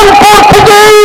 রংপুর থেকেই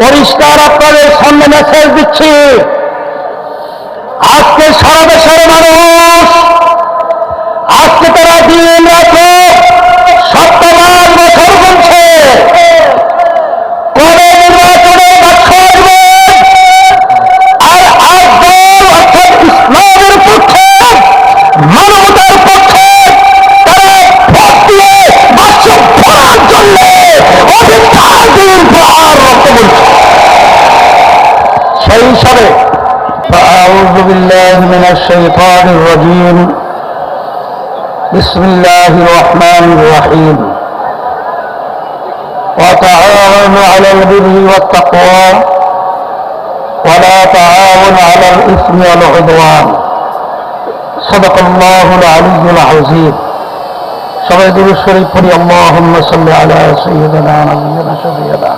পরিষ্কার আপনাদের সামনে মেসেজ দিচ্ছি। আজকে সারা দেশের মানুষ بالله من الشيطان الرجيم بسم الله الرحمن الرحيم وتعاونوا على البر والتقوى ولا تعاون على الإثم والعدوان صدق الله العلي العظيم সবাই দুরু শরীফ পড়ি اللهم صل على سيدنا نبينا شفيعنا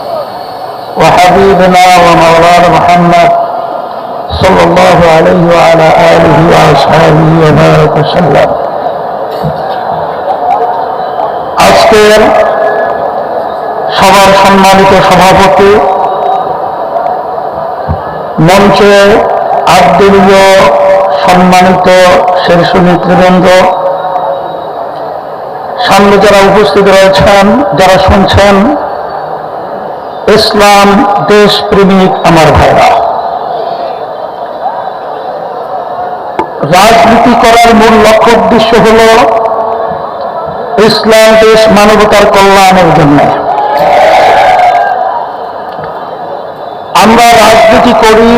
وحبيبنا ومولانا محمد صلى الله عليه وعلى آله وأصحابه وبارك وسلم আজকের সবার সম্মানিত সভাপতি মঞ্চে আব্দুলীয় সম্মানিত শীর্ষ নেতৃবৃন্দ সামনে যারা উপস্থিত রয়েছেন যারা শুনছেন ইসলাম দেশ প্রেমিক আমার ভাইরা রাজনীতি করার মূল লক্ষ্য উদ্দেশ্য হল ইসলাম, দেশ, মানবতার কল্যাণের জন্য। আমরা রাজনীতি করি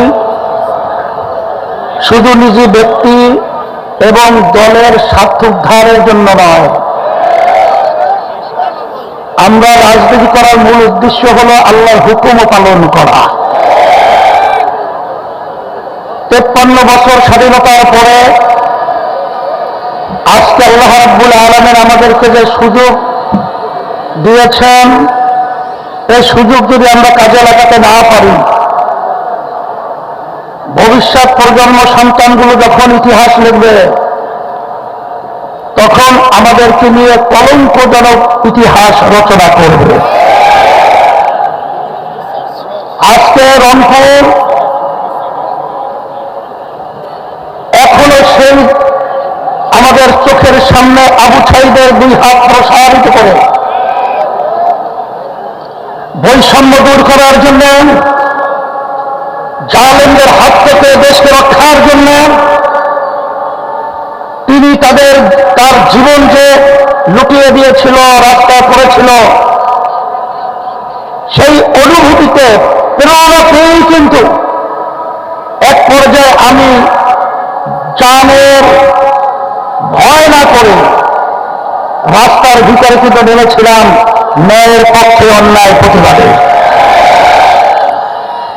শুধু নিজে ব্যক্তি এবং দলের স্বার্থ উদ্ধারের জন্য নয়। আমরা রাজনীতি করার মূল উদ্দেশ্য হল আল্লাহর হুকুম পালন করা। তেপ্পান্ন বছর স্বাধীনতার পরে আজকে আল্লাহ রাব্বুল আলমের আমাদেরকে যে সুযোগ দিয়েছেন, এই সুযোগ যদি আমরা কাজে লাগাতে না পারি, ভবিষ্যৎ প্রজন্ম সন্তানগুলো যখন ইতিহাস লিখবে, তখন আমাদেরকে নিয়ে কলঙ্কজনক ইতিহাস রচনা করবে। আজকে রংপুর এখনও সেই আমাদের চোখের সামনে আবু ছাইদের দুই হাত প্রসারিত করে। বৈষম্য দূর করার জন্য, জালেমদের হাত থেকে দেশকে রক্ষার জন্য তিনি তাদের, তার জীবন যে লুটিয়ে দিয়েছিল, রাস্তা করেছিল, সেই অনুভূতিতে প্রেরণা পেয়েই কিন্তু এক পর্যায়ে আমি জানের ভয় না করে রাস্তার ভিতরে কিন্তু নেমেছিলাম ন্যায়ের পক্ষে অন্যায় প্রতিবাদে।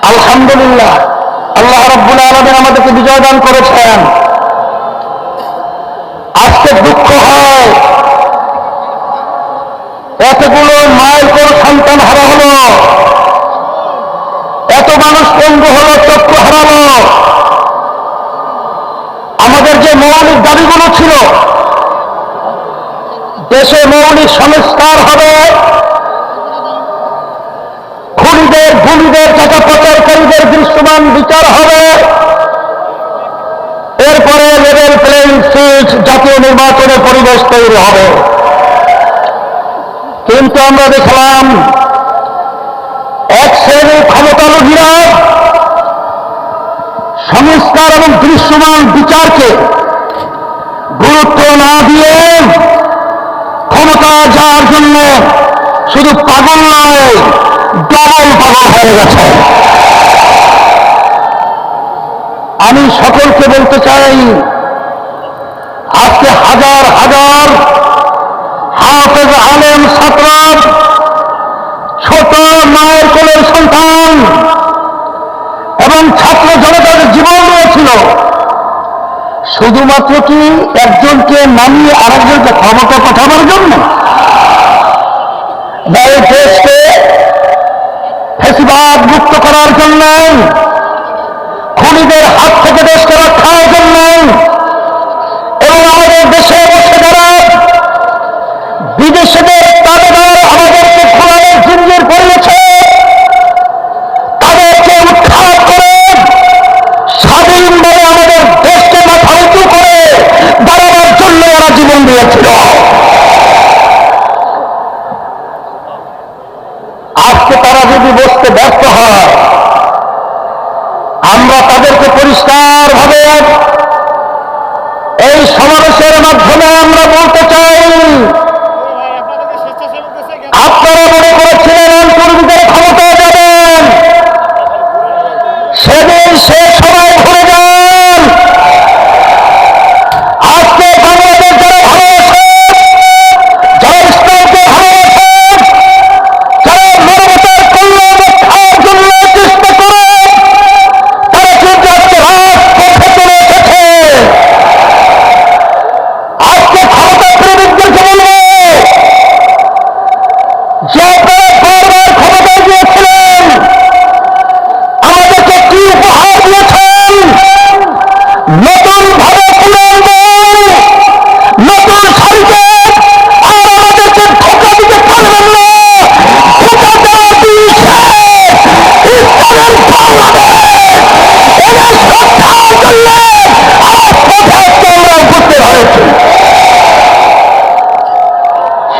আলহামদুলিল্লাহ, আল্লাহ রব্বুল আলমেন আমাদেরকে বিজয় দান করেছেন। আজকে দুঃখ হয়। এতগুলো মায়ের পর সন্তান হারা হলো? এত মানুষ পঙ্গু হলো, চক্ষু হারালো? মৌলিক দাবিগুলো ছিল, দেশে মৌলিক সংস্কার হবে। খুনিদের, গুলিদের টাকা দৃশ্যমান বিচার হবে। এরপরে লেভেল প্লেইং ফিল্ড জাতীয় নির্বাচনের পরিবেশ তৈরি হবে। কিন্তু আমরা দেখলাম, এক শ্রেণির ক্ষমতালোভীরা সংস্কার এবং দৃশ্যমান বিচারকে গুরুত্ব না দিয়ে ক্ষমতায় যাওয়ার জন্য শুধু পাগল নয় ডবল পাগল হয়ে গেছে। আমি সকলকে বলতে চাই, আজকে হাজার হাজার হাফেজ আলেম ছাত্র ছোট মায়ের কোলের সন্তান এবং ছাত্র জনতার জীবন রয়েছিল। শুধুমাত্র কি একজনকে নামিয়ে আরেকজনকে ক্ষমতা পাঠাবার জন্য? বা এই দেশকে মুক্ত করার জন্য করতে ব্যর্থ হয়। আমরা তাদেরকে পরিষ্কার ভাবে এই সমাবেশের মাধ্যমে আমরা বলতে চাই, আপনারা মনে করেছিলেন কর্মীদের ক্ষমতা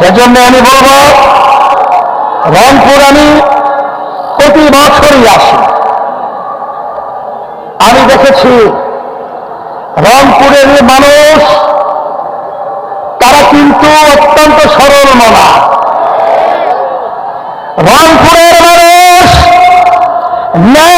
এজন্য আমি বলব, রংপুর আমি প্রতি বছরই আসি। আমি দেখেছি রংপুরের মানুষ, তারা কিন্তু অত্যন্ত সরল মনা। রংপুরের মানুষ ন্যায়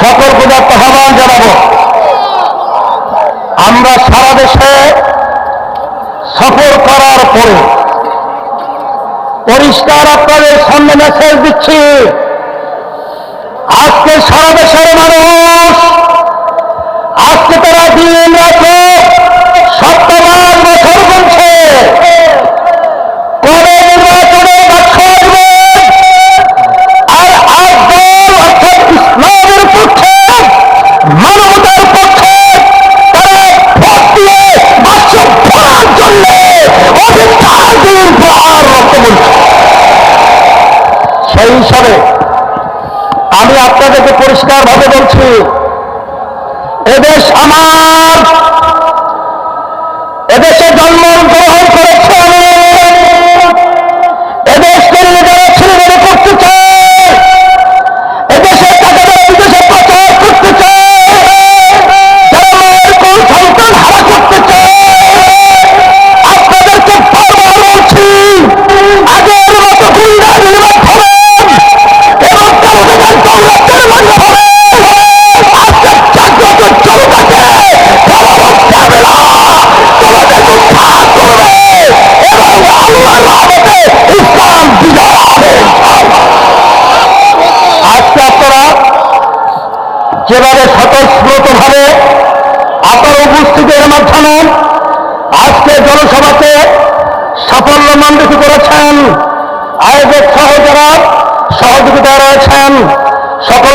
সকল পূজার আহ্বান জানাব। আমরা সারা দেশে সফর করার পরে পরিষ্কার আপনাদের সামনে মেসেজ দিচ্ছি। আজকে সারা দেশের মানুষ, আজকে তারা দিন রাখে বলছি এদেশ আমার। এদেশে জন্ম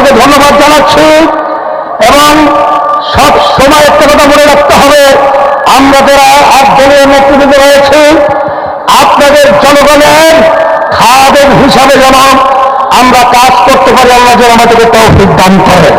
তাকে ধন্যবাদ জানাচ্ছি এবং সব সময় একটা কথা মনে রাখতে হবে, আমরা যারা আটজনের নেতৃত্ব রয়েছে, আপনাদের জনগণের খাদের হিসাবে যেন আমরা কাজ করতে পারি আমরা যেন আমাদেরকে তৌফিক দান করে।